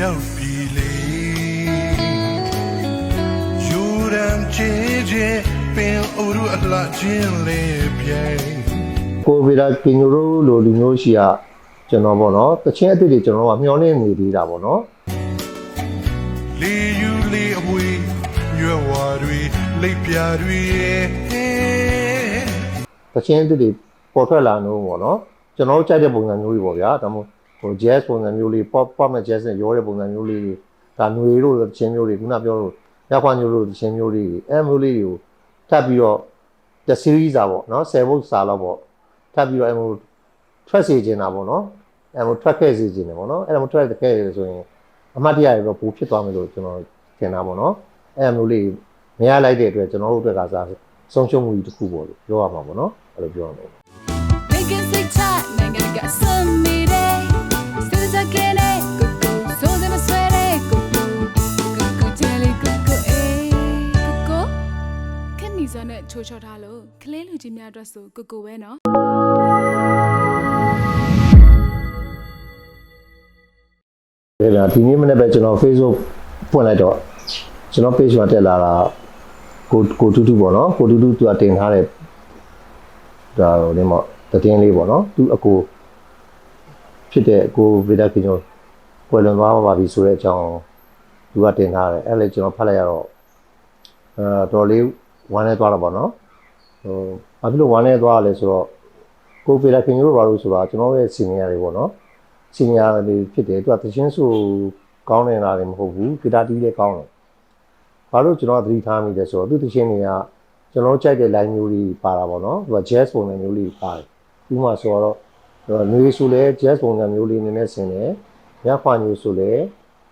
ရောက်ပြီလေယူရန်ချေချေပင်အိုရအလှချင်းလေးပြိုင်ကိုဗီရာကင်ညိုရိုလိုလူမျိုးရှိကကျွန်တော်ပေါ့နော်တချင်းအစ်စ်တွေကျွန်တော်ကမျောနေနေသေးတာပေါ့နော်လေယူလေအဝေးရွယ်ဝါတွေလိပ်ပြာတွေရဲ့တချင်းအစ်စ်တွေပေါ်ထွက်လာလို့ပေါ့နော်ကျွန်တော်တို့ကြိုက်တဲ့ပုံစံမျိုးတွေပေါ့ဗျာဒါမှမဟုတ် ဟို jazz ပုံစံမျိုးလေး pop pop နဲ့ jazz နဲ့ရောတဲ့ပုံစံမျိုးလေးတွေဒါຫນွေတို့တချင်းမျိုးတွေခုနပြောလို့ရက်ခွန်မျိုးတို့တချင်းမျိုးလေးတွေအဲမျိုးလေးတွေကိုထပ်ပြီးတော့တစ် series อ่ะပေါ့နော်10ဘုတ်စာလောက်ပေါ့ထပ်ပြီးတော့အဲမျိုး track စီကျင်တာပေါ့နော်အဲမျိုး track ခဲ့စီကျင်တယ်ပေါ့နော်အဲ့ဒါမျိုး track ခဲ့ရဆိုရင်အမှတ်တရရတော့ပိုဖြစ်သွားမယ်လို့ကျွန်တော်ထင်တာပေါ့နော်အဲ့မျိုးလေးမရလိုက်တဲ့အတွက်ကျွန်တော်တို့အတွက်ကစားဆုံးရှုံးမှုကြီးတစ်ခုပေါ့လို့ပြောရမှာပေါ့နော်အဲ့လိုပြောရမယ် Making sick chat,နိုင်ငံက ခက်နီစနဲ့ချိုးချော်ထားလို့ကလေးလူကြီးများအတွက်ဆိုကိုကိုပဲနော်ဒါဗျာဒီနေ့မနေ့ပဲကျွန်တော် Facebook ဖွင့်လိုက်တော့ကျွန်တော် page မှာတက်လာတာကိုကိုတူတူပေါ့နော်ကိုတူတူသူကတင်ထားတဲ့ဒါဟိုဒီမှာတင်းလေးပေါ့နော်သူအကိုဖြစ်တဲ့ကိုဗေဒကင်ညိုပွဲလွန်သွားပါပြီဆိုတဲ့အကြောင်းသူကတင်ထားတယ်အဲ့လေကျွန်တော်ဖတ်လိုက်ရတော့အဲတော်လေး ဝမ်းနေသွားတာပေါ့နော်ဟိုဘာဖြစ်လို့ဝမ်းနေသွားရလဲဆိုတော့ကိုဗေဒကင်ညိုဘာလို့ဆိုတာကျွန်တော်ရဲ့စီနီယာတွေပေါ့နော်စီနီယာတွေဖြစ်တယ်သူကသချင်းဆိုကောင်းနေတာလည်းမဟုတ်ဘူးဂီတာတီးလည်းကောင်းတယ်ဘာလို့ကျွန်တော်ကသတိထားမိလဲဆိုတော့သူသချင်းတွေကကျွန်တော်ကြိုက်တဲ့ line မျိုးတွေပါတာပေါ့နော်သူက jazz ပုံစံမျိုးလေးပါတယ်ဥပမာဆိုတော့ຫນွေဆိုလဲ jazz ပုံစံမျိုးလေးနည်းနည်းဆင်တယ်ညခွာညိုဆိုလဲ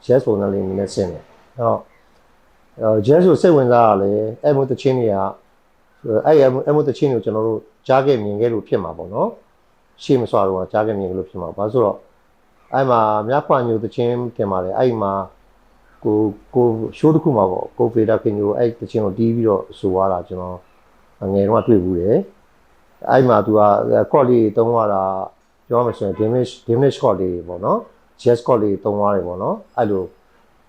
jazz ပုံစံလေးနည်းနည်းဆင်တယ်အဲ့တော့ အဲ jazz ဆိုစိတ်ဝင်စားရလဲအဲ့မို့သချင်းတွေကအဲ့အဲ့မို့သချင်းတွေကိုကျွန်တော်တို့ကြားခဲ့မြင်ခဲ့လို့ဖြစ်မှာပေါ့နော်ရှေ့မစွာတော့ကြားခဲ့မြင်ခဲ့လို့ဖြစ်မှာဘာလို့ဆိုတော့အဲ့မှာမြခွာညိုတချင်းတင်ပါတယ်အဲ့မှာကိုကိုရှိုးတစ်ခုမှာပေါ့ကိုဖေတာခင်ညိုအဲ့တချင်းကိုတီးပြီးတော့ဆိုသွားတာကျွန်တော်ငယ်တော့တွေ့ဘူးတယ်အဲ့မှာသူကကော့လေးတုံးသွားတာပြောမှဆိုရင် damage damage shot လေးပေါ့နော် jazz shot လေးတုံးသွားတယ်ပေါ့နော်အဲ့လို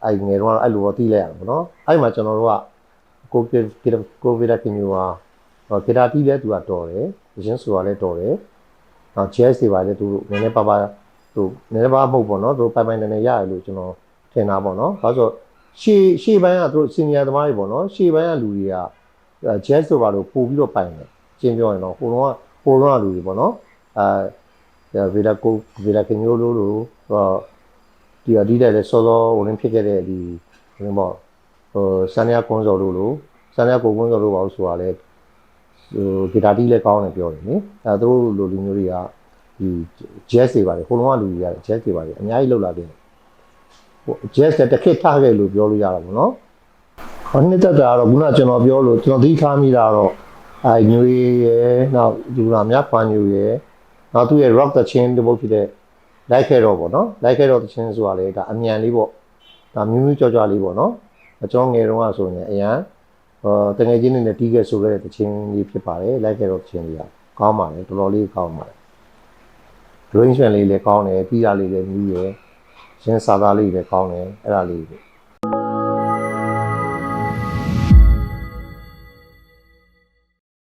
အဲ့ငယ်တော့အဲ့လိုတော့တီးလိုက်ရမှာပေါ့နော်အဲ့မှာကျွန်တော်တို့ကကိုကိုကိုဖေတာခင်ညိုဟာဂီတာတီးလဲသူကတော်တယ်တချင်းဆိုတာလဲတော်တယ်နောက် jazz တွေပါလဲသူနည်းနည်းပါးပါးသူနည်းနည်းပါးမဟုတ်ပေါ့နော်သူပိုင်ပိုင်နေနေရတယ်လို့ကျွန်တော်ထင်တာပေါ့နော်ဒါဆိုရှေ့ရှေ့ပိုင်းကသူစီနီယာသမားတွေပေါ့နော်ရှေ့ပိုင်းကလူတွေက jazz ဆိုပါလို့ပို့ပြီးတော့ပိုင်တယ်ကျင်းပြောရင်တော့ဟိုတော့ဟိုတော့လူတွေပေါ့နော်အဲဗေဒါကိုဗေဒါကင်ယိုလိုလိုဟော ဒီအဒီတဲ့လေဆောလောဝင်ဖြစ်ခဲ့တဲ့ဒီဘယ်ပေါ့ဟိုဆန်နီယာကွန်စော်လိုလိုဆန်နီယာကိုကွန်စော်လိုပါလို့ဆိုတာလေဟိုဂီတာတီးလည်းကောင်းတယ်ပြောတယ်နိအဲသူတို့လိုလူမျိုးတွေကဒီ jazz တွေပါတယ်ဟိုလုံးကလူတွေရတယ် jazz တွေပါတယ်အများကြီးလောက်လာတယ်ဟို jazz တဲ့တစ်ခေတ်ထားခဲ့လို့ပြောလို့ရတာပေါ့နော်ဟောနှစ်သက်တာကတော့ခုနကျွန်တော်ပြောလို့ကျွန်တော်သတိထားမိတာတော့အဲညွေရယ်နောက်ဒီကမြတ်ဖာညူရယ်နောက်သူ့ရဲ့ rock the chain တပုတ်ဖြစ်တဲ့ like ခဲ့တော့ပေါ့နော် like ခဲ့တော့ the chain ဆိုတာလေဒါအမြန်လေးပေါ့ဒါမြူးမြူးကြော်ကြော်လေးပေါ့နော်အကျောင်းငယ်တုန်းကဆိုရင်အရန်ဟောတငယ်ချင်းတွေနဲ့တီးခဲ့ဆိုခဲ့တဲ့ the chain လေးဖြစ်ပါတယ် like ခဲ့တော့ the chain လေးကကောင်းပါတယ်တော်တော်လေးကောင်းပါတယ် range လေးလည်းကောင်းတယ်ပြီးတာလေးလည်းမြူးရယ်ရှင်းစာသားလေးလည်းကောင်းတယ်အဲ့ဒါလေး